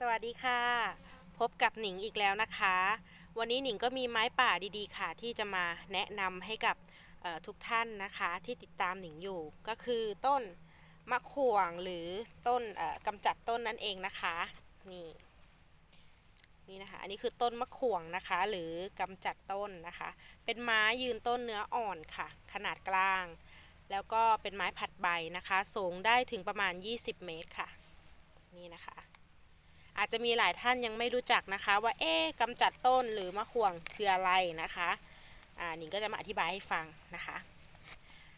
สวัสดีค่ะ พบกับหนิงอีกแล้วนะคะ วันนี้หนิงก็มีไม้ป่าดีๆ ค่ะ ที่จะมาแนะนำให้กับทุกท่านนะคะ ที่ติดตามหนิงอยู่ ก็คือต้นมะข่วงหรือต้นกำจัดต้นนั่นเองนะคะ นี่นี่นะคะ อันนี้คือต้นมะข่วงนะคะ หรือกำจัดต้นนะคะ เป็นไม้ยืนต้นเนื้ออ่อนค่ะ ขนาดกลาง แล้วก็เป็นไม้ผัดใบนะคะ สูงได้ถึงประมาณ 20 เมตรค่ะ นี่นะคะ อาจจะมีหลายท่านยังไม่รู้จักนะคะ ว่าเอ๊ะกำจัดต้นหรือมะข่วงคืออะไรนะคะอ่านิงก็จะมาอธิบายให้ฟังนะคะ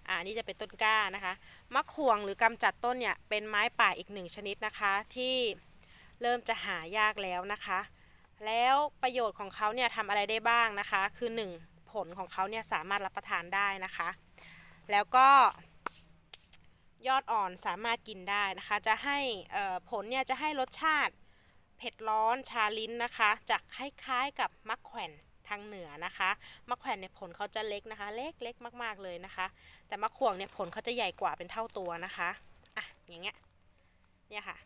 อ่านี่จะเป็นต้นกล้านะคะมะข่วงหรือกำจัดต้นเนี่ยเป็นไม้ป่าอีกหนึ่งชนิดนะคะ ที่เริ่มจะหายากแล้วนะคะ แล้วประโยชน์ของเขาเนี่ยทำอะไรได้บ้างนะคะ คือ 1 ผลของเขาเนี่ยสามารถรับประทานได้นะคะ แล้วก็ยอดอ่อนสามารถกินได้นะคะ จะให้ผลเนี่ยจะให้รสชาติ เผ็ดร้อนชาลิ้นนะคะจะคล้ายๆกับมะแขวนทางเหนือนะคะมะแขวนเนี่ยผลเขาจะเล็กนะคะ เล็กเล็กมากๆเลยนะคะ แต่มะขวงเนี่ยผลเขาจะใหญ่กว่าเป็นเท่าตัวนะคะอะอย่างเงี้ยเนี่ยค่ะ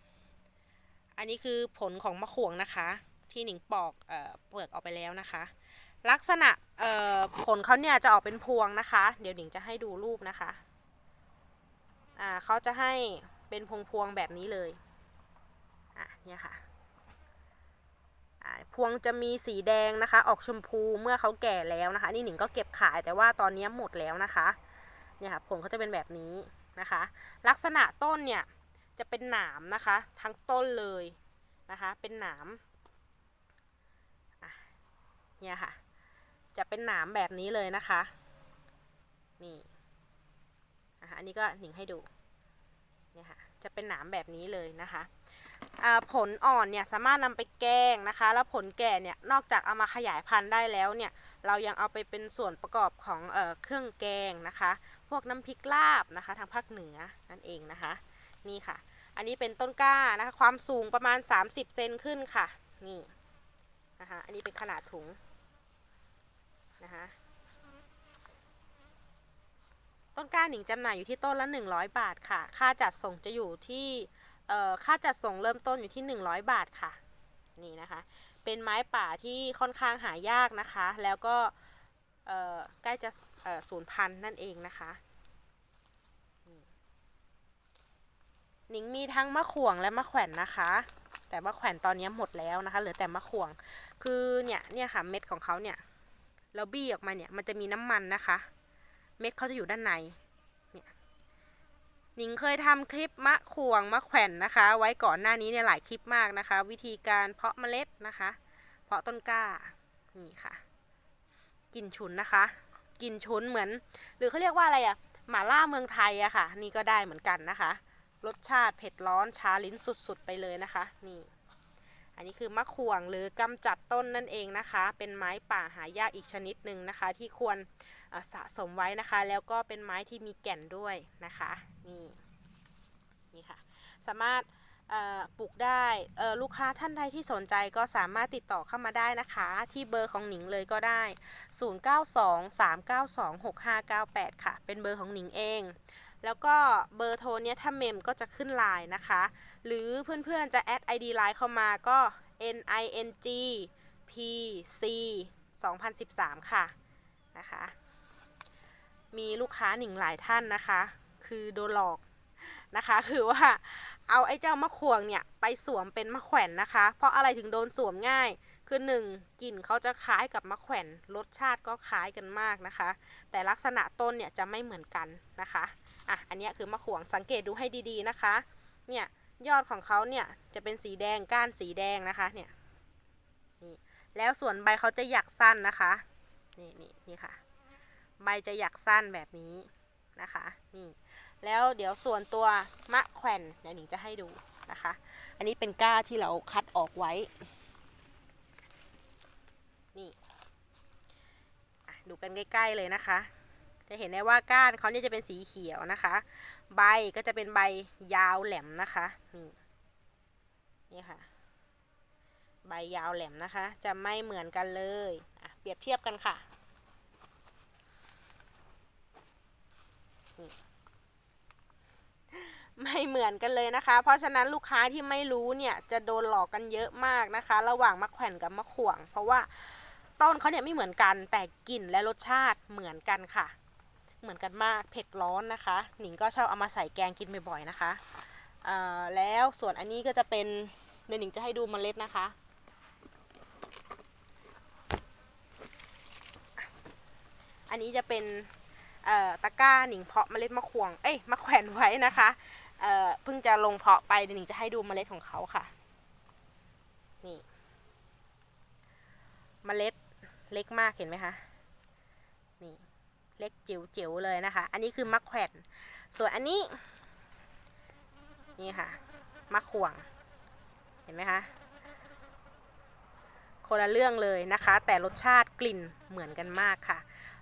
อันนี้คือผลของมะขวงนะคะ ที่หนิงปอกเอ่อเปลือกออกไปแล้วนะคะ ลักษณะเอ่อผลเขาเนี่ยจะออกเป็นพวงนะคะ เดี๋ยวหนิงจะให้ดูรูปนะคะอ่าเขาจะให้เป็นพวงๆแบบนี้เลยอะเนี่ยค่ะ พวงจะมีสีแดงนะคะ ออกชมพูเมื่อเขาแก่แล้วนะคะ นี่หนิงก็เก็บขายแต่ว่าตอนนี้หมดแล้วนะคะเนี่ยค่ะผลเขาจะเป็นแบบนี้นะคะ ลักษณะต้นเนี่ยจะเป็นหนามนะคะ ทั้งต้นเลยนะคะ เป็นหนามเนี่ยค่ะ จะเป็นหนามแบบนี้เลยนะคะ นี่นะคะอันนี้ก็หนิงให้ดูเนี่ยค่ะ จะเป็นหนามแบบนี้เลยนะคะ ผลอ่อนเนี่ยสามารถนำไปแกงนะคะ แล้วผลแก่เนี่ยนอกจากเอามาขยายพันธุ์ได้แล้วเนี่ยเรายังเอาไปเป็นส่วนประกอบของเออเครื่องแกงนะคะ พวกน้ำพริกลาบนะคะ ทางภาคเหนือนั่นเองนะคะ นี่ค่ะ อันนี้เป็นต้นกล้านะคะความสูงประมาณ 30 เซนขึ้นค่ะนี่นะคะอันนี้เป็นขนาดถุงนะคะต้นกล้าหนิงจำหน่ายอยู่ที่ต้นละ 100 บาทค่ะ ค่าจัดส่งจะอยู่ที่ ค่าจัดส่งเริ่มต้นอยู่ที่ 100 บาทค่ะ นี่นะคะ เป็นไม้ป่าที่ค่อนข้างหายากนะคะ แล้วก็ใกล้จะเอ่อสูญพันธุ์นั่นเองนะคะหนิงมีทั้งมะข่วงและมะแขวนนะคะ แต่มะแขวนตอนนี้หมดแล้วนะคะ เหลือแต่มะข่วง คือเนี่ยเนี่ยค่ะเม็ดของเขาเนี่ยเราบี้ออกมาเนี่ยมันจะมีน้ำมันนะคะ เม็ดเขาจะอยู่ด้านใน หนิงเคยทำคลิปมะขวงมะแขวนนะคะ ไว้ก่อนหน้านี้เนี่ยหลายคลิปมากนะคะ วิธีการเพาะเมล็ดนะคะ เพาะต้นกล้านี่ค่ะกลิ่นฉุนนะคะ กลิ่นฉุนเหมือน หรือเขาเรียกว่าอะไรอะหม่าล่าเมืองไทยอะค่ะ นี่ก็ได้เหมือนกันนะคะ รสชาติเผ็ดร้อนชาลิ้นสุดๆไปเลยนะคะ นี่ อันนี้คือมะขวงหรือกำจัดต้นนั่นเองนะคะ เป็นไม้ป่าหายากอีกชนิดหนึ่งนะคะ ที่ควรสะสมไว้นะคะ แล้วก็เป็นไม้ที่มีแก่นด้วยนะคะ นี่นี่ค่ะ สามารถปลูกได้ลูกค้าท่านใดที่สนใจก็สามารถติดต่อเข้ามาได้นะคะ ที่เบอร์ของหนิงเลยก็ได้ 0923926598 ค่ะ เป็นเบอร์ของหนิงเอง แล้วก็เบอร์โทรเนี้ยถ้าเมมก็จะขึ้นไลน์นะคะ หรือเพื่อนๆจะแอด ID ไลน์เข้ามาก็ n i n g p c 2013 ค่ะนะคะ มีลูกค้าหนิงหลายท่านนะคะ คือโดนหลอกนะคะ คือว่าเอาไอ้เจ้ามะขวงเนี่ยไปสวมเป็นมะแขวนนะคะ เพราะอะไรถึงโดนสวมง่าย คือหนึ่งกลิ่นเขาจะคล้ายกับมะแขวนรสชาติก็คล้ายกันมากนะคะ แต่ลักษณะต้นเนี่ยจะไม่เหมือนกันนะคะอะอันนี้คือมะขวงสังเกตดูให้ดีๆนะคะ เนี่ยยอดของเขาเนี่ยจะเป็นสีแดงก้านสีแดงนะคะเนี่ยนี่แล้วส่วนใบเขาจะหยักสั้นนะคะนี่นี่นี่ค่ะ ใบจะหยักสั้นแบบนี้ นะคะนี่แล้วเดี๋ยวส่วนตัวมะแขวนเดี๋ยวหนิงจะให้ดูนะคะ อันนี้เป็นก้าที่เราคัดออกไว้นี่ดูกันใกล้ ๆเลยนะคะ จะเห็นได้ว่าก้านเขาเนี่ยจะเป็นสีเขียวนะคะ ใบก็จะเป็นใบยาวแหลมนะคะนี่นี่ค่ะ ใบยาวแหลมนะคะ จะไม่เหมือนกันเลยเปรียบเทียบกันค่ะ ไม่เหมือนกันเลยนะคะ เพราะฉะนั้นลูกค้าที่ไม่รู้เนี่ยจะโดนหลอกกันเยอะมากนะคะ ระหว่างมะแขวนกับมะข่วง เพราะว่าต้นเขาเนี่ยไม่เหมือนกันแต่กลิ่นและรสชาติเหมือนกันค่ะ เหมือนกันมากเผ็ดร้อนนะคะ หนิงก็ชอบเอามาใส่แกงกินบ่อยๆนะคะแล้วส่วนอันนี้ก็จะเป็นเดี๋ยวหนิงจะให้ดูเมล็ดนะคะ อันนี้จะเป็น ตะกร้าหนิงเพาะเมล็ดมะขวงเอ้ยมะแขวนไว้นะคะเอ่อเพิ่งจะลงเพาะไปเดี๋ยวหนิงจะให้ดูเมล็ดของเขาค่ะนี่เมล็ดเล็กมากเห็นไหมคะนี่เล็กจิ๋วๆเลยนะคะ อันนี้คือมะแขวนส่วนอันนี้ นี่ค่ะมะขวง เห็นไหมคะคนละเรื่องเลยนะคะ แต่รสชาติกลิ่นเหมือนกันมากค่ะ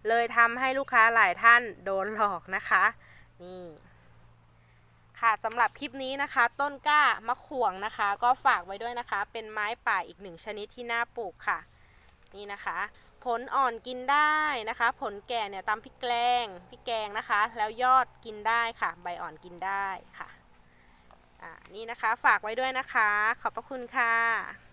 เลยทำให้ลูกค้าหลายท่านโดนหลอกนะคะ นี่ค่ะสำหรับคลิปนี้นะคะ ต้นกล้ามะขวงนะคะ ก็ฝากไว้ด้วยนะคะ เป็นไม้ป่าอีกหนึ่งชนิดที่น่าปลูกค่ะ นี่นะคะ ผลอ่อนกินได้นะคะ ผลแก่เนี่ยตำพริกแกงพริกแกงนะคะ แล้วยอดกินได้ค่ะ ใบอ่อนกินได้ค่ะ อ่านี่นะคะฝากไว้ด้วยนะคะ ขอบพระคุณค่ะ